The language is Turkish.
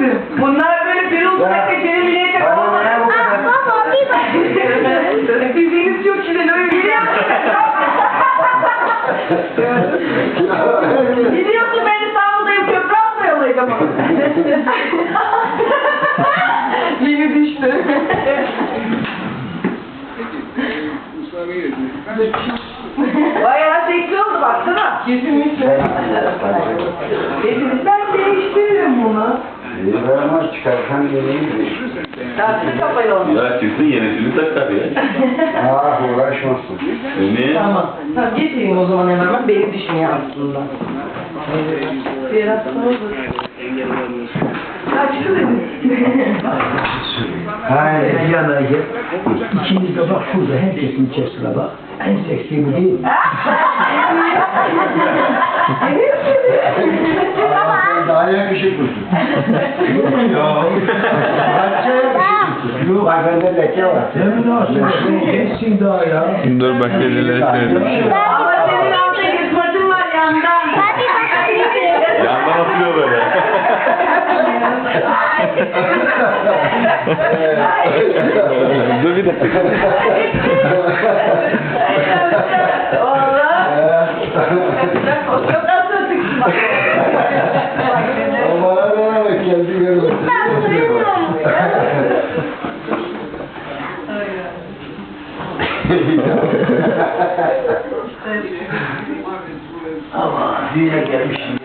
kızım. Bunlar böyle bir uzak geçeni millete Bana ne bu kadar? Baba bir bak. Fiziğiniz çok şirin öyle biliyor Gidiyorsun ben İstanbul'dayım köprü atmayalıydım ama. Yeni düştü. Bayağı seksi oldu baksana. Kesinlikle. Dediniz ben vermez çıkarsan geleyim. Taktı kafayı onu. Ya çıksın yenisini takar ya. Ah uğraşmasın. Ne? Tamam. Tamam getireyim o zaman hemen. Beni düşünüyor aslında. Biraz sonra Kaçtı dedin. Hayır. Bir yana gel. İkimiz de bak şurada herkesin içerisine bak. En seksi bu değil mi? Ya. Kaçça yakışıklısın? Yok. Bak bende leke var. Sen nasıl? Gençsin daha ya. Dur bak dedileri söyleyeyim. Ama senin altta gizmatın var yandan. Hadi bakalım. Yandan atıyor böyle. Dur bir dakika. Ama düğüne gelmişsin.